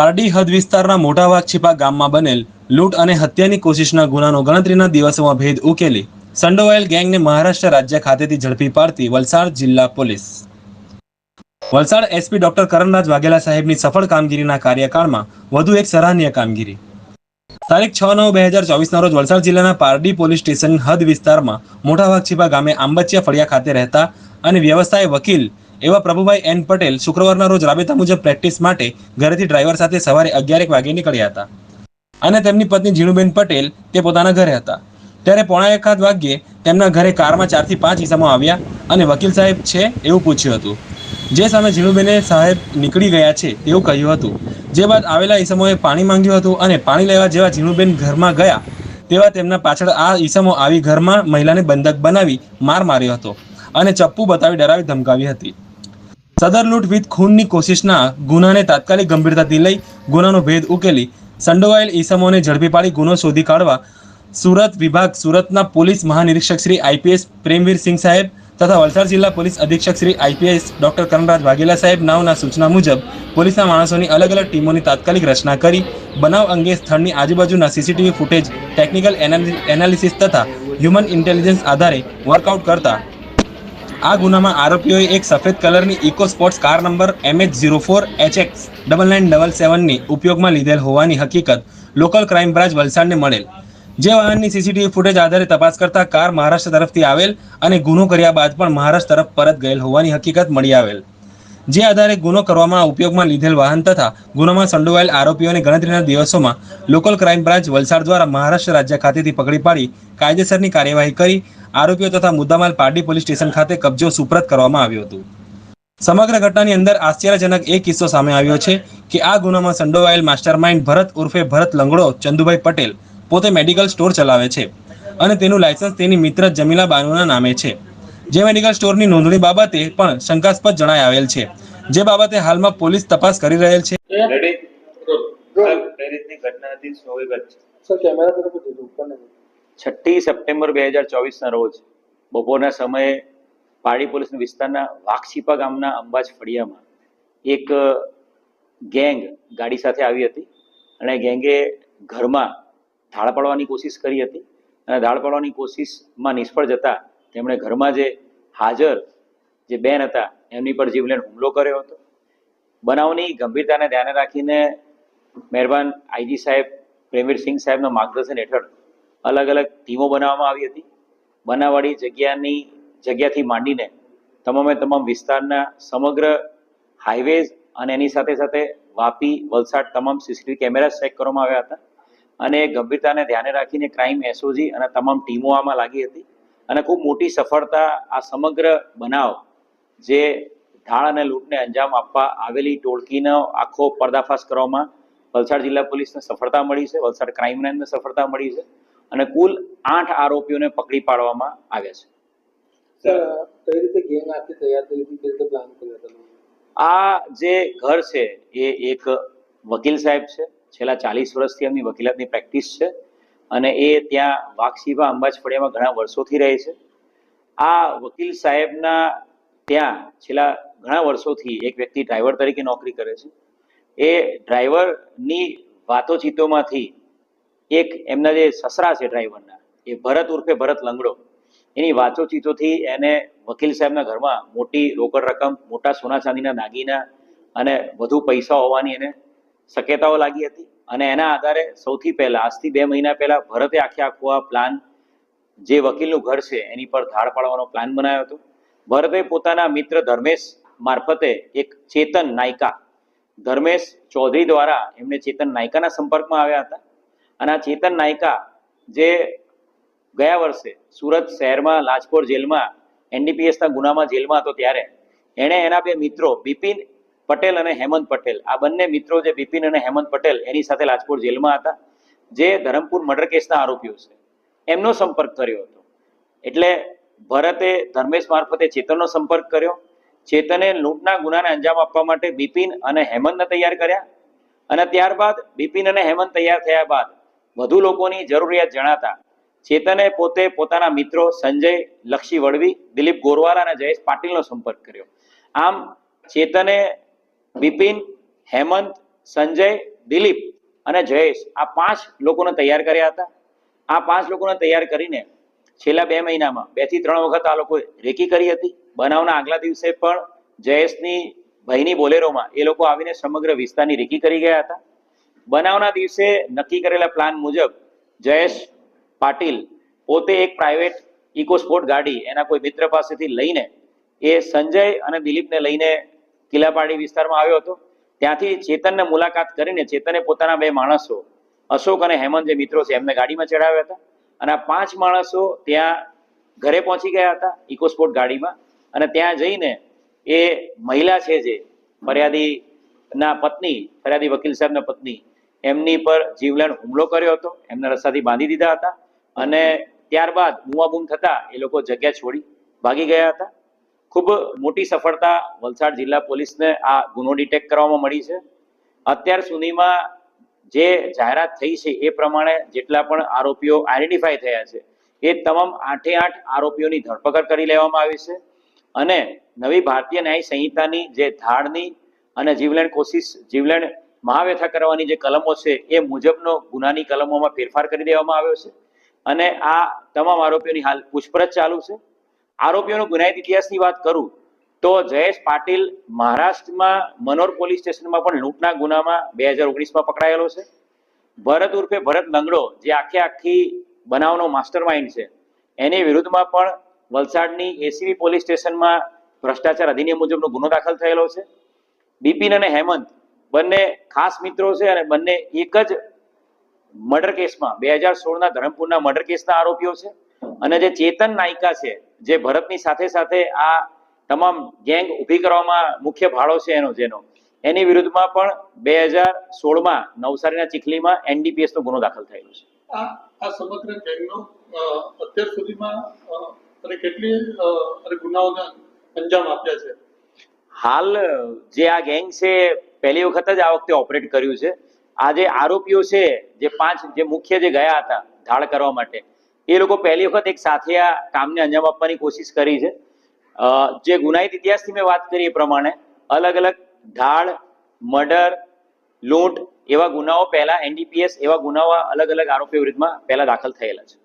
પારડી હદ વિસ્તારના મોટાવાગ છીપા ગામમાં બનેલ લૂંટ અને હત્યાની કોશિશના ગુનાનો ગણતરીના દિવસોમાં ભેદ ઉકેલી સંડોવાયેલ ગેંગને મહારાષ્ટ્ર રાજ્ય ખાતેથી ઝડપી પાડતી વલસાડ જિલ્લા police. Valsad SP doctor Karanraj Vaghela સાહેબની સફળ કામગીરીના કાર્યકાળમાં વધુ એક સરાહનીય કામગીરી. તારીખ છ નવ બે હજાર ચોવીસના રોજ વલસાડ જિલ્લાના પારડી પોલીસ સ્ટેશન હદ વિસ્તારમાં મોટા વાઘછીપા ગામે આંબચિયા ફળિયા ખાતે રહેતા અને વ્યવસાય વકીલ એવા પ્રભુભાઈ એન પટેલ શુક્રવારના રોજ રાબેતા મુજબ પ્રેક્ટિસ માટે ઘરેથી ડ્રાઈવર સાથે સવારે અગિયારેક વાગે નીકળ્યા હતા. અને તેમની પત્ની ઝીણુબેન પટેલ તે પોતાના ઘરે હતા. ત્યારે પોણા એકાદ વાગ્યે તેમના ઘરે કારમાં ચારથી પાંચ હિસ્સામાં આવ્યા અને વકીલ સાહેબ છે એવું પૂછ્યું હતું. જે સામે ઝીણુબેને સાહેબ નીકળી ગયા છે તેવું કહ્યું હતું. જે બાદ આવેલા ઈસમોએ પાણી માંગ્યું હતું અને પાણી લેવા જેવા ઝીણુબેન ઘરમાં ગયા તેવા તેમના પાછળ આ ઈસમો આવી ઘરમાં મહિલાને બંધક બનાવી માર માર્યો હતો અને ચપ્પુ બતાવી ડરાવી ધમકાવી હતી. સદર લૂંટ વિથ ખૂનની કોશિશના ગુનાને તાત્કાલિક ગંભીરતાથી લઈ ગુનાનો ભેદ ઉકેલી સંડોવાયેલ ઈસમોને ઝડપી પાડી ગુનો શોધી કાઢવા સુરત વિભાગ સુરતના પોલીસ મહાનિરીક્ષક શ્રી આઈપીએસ પ્રેમવીર સિંહ સાહેબ તથા વલસાડ જિલ્લા પોલીસ અધિક્ષક શ્રી આઈપીએસ ડોક્ટર કરણરાજ વાઘેલા સાહેબ નાવના સૂચના મુજબ પોલીસના માણસોની અલગ અલગ ટીમોની તાત્કાલિક રચના કરી બનાવ અંગે સ્થળની આજુબાજુના સીસીટીવી ફૂટેજ, ટેકનિકલ એનાલિસિસ તથા હ્યુમન ઇન્ટેલિજન્સ આધારે વર્કઆઉટ કરતા આ ગુનામાં આરોપીઓએ એક સફેદ કલરની eco sports car number MH zero four HX double nine double સેવનની ઉપયોગમાં લીધેલ હોવાની હકીકત લોકલ ક્રાઇમ બ્રાન્ચ વલસાડને મળેલ. જે વાહનની સીસીટીવી ફૂટેજ આધારે તપાસ કરતા કાર મહારાષ્ટ્ર તરફથી આવેલ અને ગુનો કર્યા બાદ પણ મહારાષ્ટ્ર તરફ પરત ગયેલ હોવાની હકીકત મળી આવેલ. જે આધારે ગુનો કરવામાં ઉપયોગમાં લીધેલ વાહન તથા ગુનામાં સંડોવાયેલ આરોપીઓને ગણતરીના દિવસોમાં લોકલ ક્રાઇમ બ્રાન્ચ વલસાડ દ્વારા મહારાષ્ટ્ર રાજ્ય ખાતેથી પકડી પાડી કાયદેસરની કાર્યવાહી કરી આરોપીઓ તથા મુદ્દામાલ પારડી પોલીસ સ્ટેશન ખાતે કબજો સુપ્રત કરવામાં આવ્યો હતો. સમગ્ર ઘટનાની અંદર આશ્ચર્યજનક એક કિસ્સો સામે આવ્યો છે કે આ ગુનામાં સંડોવાયેલ માસ્ટરમાઇન્ડ ભરત ઉર્ફે ભરત લંગડો, ચંદુભાઈ પટેલ પોતે મેડિકલ સ્ટોર ચલાવે છે અને તેનું લાયસન્સ તેની મિત્ર જમીલા બાનુના નામે છે. જે મેડિકલ સ્ટોરની નોંધણી બાબતે પણ શંકાસ્પદ જણાય આવેલ છે. જે બાબતે હાલમાં પોલીસ તપાસ કરી રહેલ છે. છઠ્ઠી સપ્ટેમ્બર બે હજાર ચોવીસના રોજ બપોરના સમયે પાડી પોલીસ વિસ્તારના વાક્ષીપા ગામના અંબાજ ફળિયામાં એક ગેંગ ગાડી સાથે આવી હતી અને ગેંગે ઘરમાં ધાળ પાડવાની કોશિશ કરી હતી અને ધાળ પાડવાની કોશિશમાં નિષ્ફળ જતા તેમણે ઘરમાં જે હાજર જે બેન હતા, એમની પર જીવલેણ હુમલો કર્યો હતો. બનાવની ગંભીરતાને ધ્યાને રાખીને મહેરબાન આઈજી સાહેબ, પ્રેમવીર સિંહ સાહેબના માર્ગદર્શન હેઠળ અલગ અલગ ટીમો બનાવવામાં આવી હતી. બનાવવાળી જગ્યાની, જગ્યાથી માંડીને તમામે તમામ વિસ્તારના સમગ્ર હાઈવેઝ અને એની સાથે સાથે વાપી, વલસાડ તમામ સીસીટીવી કેમેરા ચેક કરવામાં આવ્યા હતા. અને ગંભીરતાને ધ્યાને રાખીને ક્રાઇમ એસઓજી અને તમામ ટીમો આમાં લાગી હતી. અને ખૂબ મોટી સફળતા આ સમગ્ર બનાવ જે ઢાળ અને લૂંટને અંજામ આપવા આવેલી ટોળકીનો આખો પર્દાફાશ કરવામાં વલસાડ જિલ્લા પોલીસને સફળતા મળી છે વલસાડ ક્રાઇમ બ્રાન્ચને સફળતા મળી છે અને કુલ આઠ આરોપીઓને પકડી પાડવામાં આવ્યા છે. કઈ રીતે ગેંગ આખી તૈયાર થઈ હતી? કઈ રીતે પ્લાન કર્યો આ જે ઘર છે એ એક વકીલ સાહેબ છે. છેલ્લા ચાલીસ વર્ષથી એમની વકીલાતની પ્રેક્ટિસ છે. અને એ ત્યાં વાઘસીબા અંબાજ ફળિયામાં ઘણા વર્ષોથી રહે છે. આ વકીલ સાહેબના ત્યાં છેલ્લા ઘણા વર્ષોથી એક વ્યક્તિ ડ્રાઈવર તરીકે નોકરી કરે છે. એ ડ્રાઈવરની વાતોચીતોમાંથી એક એમના જે સસરા છે ડ્રાઈવરના, એ ભરત ઉર્ફે ભરત લંગડો, એની વાતોચીતોથી એને વકીલ સાહેબના ઘરમાં મોટી રોકડ રકમ, મોટા સોના ચાંદીના દાગીના અને વધુ પૈસા હોવાની એને શક્યતાઓ લાગી હતી અને એના આધારે સૌથી પહેલા, આજથી બે મહિના પહેલા ભરતે આખે આખો આ પ્લાન જે વકીલનું ઘર છે એની પર ધાડ પાડવાનો પ્લાન બનાવ્યો હતો. ભરતે પોતાના મિત્ર ધર્મેશ મારફતે એક ચેતન નાયકા, ધર્મેશ ચૌધરી દ્વારા એમને ચેતન નાયકાના સંપર્કમાં આવ્યા હતા. અને આ ચેતન નાયકા જે ગયા વર્ષે સુરત શહેરમાં લાજપોર જેલમાં, એનડીપીએસના ગુનામાં જેલમાં હતો ત્યારે, એણે એના બે મિત્રો બિપિન પટેલ અને હેમંત પટેલ. આ બંને મિત્રો જે બિપિન અને હેમંત પટેલ, એની સાથે રાજકોટ જેલમાં હતા, જે ધરમપુર મર્ડર કેસના આરોપીઓ છે. એમનો સંપર્ક કર્યો હતો. એટલે ભરતે ધર્મેશ મારફતે ચેતનનો સંપર્ક કર્યો. ચેતને લૂંટના ગુનાને અંજામ આપવા માટે બિપિન અને હેમંતને તૈયાર કર્યા અને ત્યારબાદ બિપિન અને હેમંત તૈયાર થયા બાદ વધુ લોકોની જરૂરિયાત જણાતા ચેતને પોતે પોતાના મિત્રો સંજય, લક્ષી વડવી દિલીપ ગોરવાલા અને જયેશ પાટીલનો સંપર્ક કર્યો. આમ ચેતને બિપિન, હેમંત, સંજય, દિલીપ અને જયેશ આ પાંચ લોકોને તૈયાર કર્યા હતા. આ પાંચ લોકોને તૈયાર કરીને છેલ્લા બે મહિનામાં, બેથી ત્રણ વખત આ લોકોએ રેકી કરી હતી. બનાવના આગલા દિવસે પણ જયેશની ભાઈની બોલેરોમાં એ લોકો આવીને સમગ્ર વિસ્તારની રેકી કરી ગયા હતા. બનાવના દિવસે નક્કી કરેલા પ્લાન મુજબ જયેશ પાટીલ પોતે એક પ્રાઇવેટ ઇકોસ્પોર્ટ ગાડી એના કોઈ મિત્ર પાસેથી લઈને એ સંજય અને દિલીપને લઈને કિલ્લાપાડી વિસ્તારમાં આવ્યો હતો. ત્યાંથી ચેતનને મુલાકાત કરીને ચેતને પોતાના બે માણસો, અશોક અને હેમંત જે મિત્રો છે, એમને ગાડીમાં ચડાવ્યા હતા. અને આ પાંચ માણસો ત્યાં ઘરે પહોંચી ગયા હતા, ઇકોસ્પોર્ટ ગાડીમાં. અને ત્યાં જઈને એ મહિલા છે જે, ફરિયાદીના પત્ની, ફરિયાદી વકીલ સાહેબના પત્ની, એમની પર જીવલેણ હુમલો કર્યો હતો. એમને રસ્તાથી બાંધી દીધા હતા. અને ત્યારબાદ બૂમાબૂમ થતા એ લોકો જગ્યા છોડી ભાગી ગયા હતા. ખૂબ મોટી સફળતા વલસાડ જિલ્લા પોલીસને આ ગુનો ડિટેક્ટ કરવામાં મળી છે. અત્યાર સુધીમાં જે જાહેરાત થઈ છે એ પ્રમાણે જેટલા પણ આરોપીઓ આઈડેન્ટિફાય થયા છે, એ તમામ આઠે આઠ આરોપીઓની ધરપકડ કરી લેવામાં આવી છે અને નવી ભારતીય ન્યાય સંહિતાની જે ધાડની અને જીવલેણ કોશિશ, જીવલેણ મહાવ્યથા કરવાની જે કલમો છે એ મુજબનો ગુનાની કલમોમાં ફેરફાર કરી દેવામાં આવ્યો છે. અને આ તમામ આરોપીઓની હાલ પૂછપરછ ચાલુ છે. આરોપીઓનો ગુનાહિત ઇતિહાસની વાત કરું, તો જયેશ પાટીલ મહારાષ્ટ્રમાં મનોર પોલીસ સ્ટેશનમાં પણ લૂંટના ગુનામાં બે હજાર ઓગણીસમાં પકડાયેલો છે. ભરત ઉર્ફે ભરત લંગડો, જે આખે આખી બનાવનો માસ્ટર માઇન્ડ છે, એની વિરુદ્ધમાં પણ વલસાડની એસીબી પોલીસ સ્ટેશનમાં ભ્રષ્ટાચાર અધિનિયમ મુજબનો ગુનો દાખલ થયેલો છે. બિપિન અને હેમંત બંને ખાસ મિત્રો છે અને બંને એક જ મર્ડર કેસમાં, બે હજાર સોળના ધરમપુરના મર્ડર કેસના આરોપીઓ છે. અને જે ચેતન નાયિકા છે જે ભરતની સાથે સાથે આ તમામ ગેંગ ઊભી કરવામાં મુખ્ય ભાડો છે એનો જેનો. એની વિરુદ્ધમાં પણ બે હજાર સોળમાં નવસારીના ચીખલીમાં એનડીપીએસ નો ગુનો દાખલ થયેલો છે. આ સમગ્ર ગેંગનો અત્યાર સુધીમાં અને કેટલી અને ગુનાઓને અંજામ આપ્યા છે? હાલ જે આ ગેંગ છે પહેલી વખત જ આ વખતે ઓપરેટ કર્યું છે. આ જે આરોપીઓ છે જે પાંચ જે મુખ્ય જે ગયા હતા ધાડ કરવા માટે એ લોકો પહેલી વખત એક સાથે આ કામને અંજામ આપવાની કોશિશ કરી છે. જે ગુનાહિત ઇતિહાસથી મેં વાત કરી એ પ્રમાણે, અલગ અલગ ઢાળ, મર્ડર, લૂંટ એવા ગુનાઓ પહેલા એનડીપીએસ એવા ગુનાઓ અલગ અલગ આરોપીઓ વિરુદ્ધમાં પહેલા દાખલ થયેલા છે.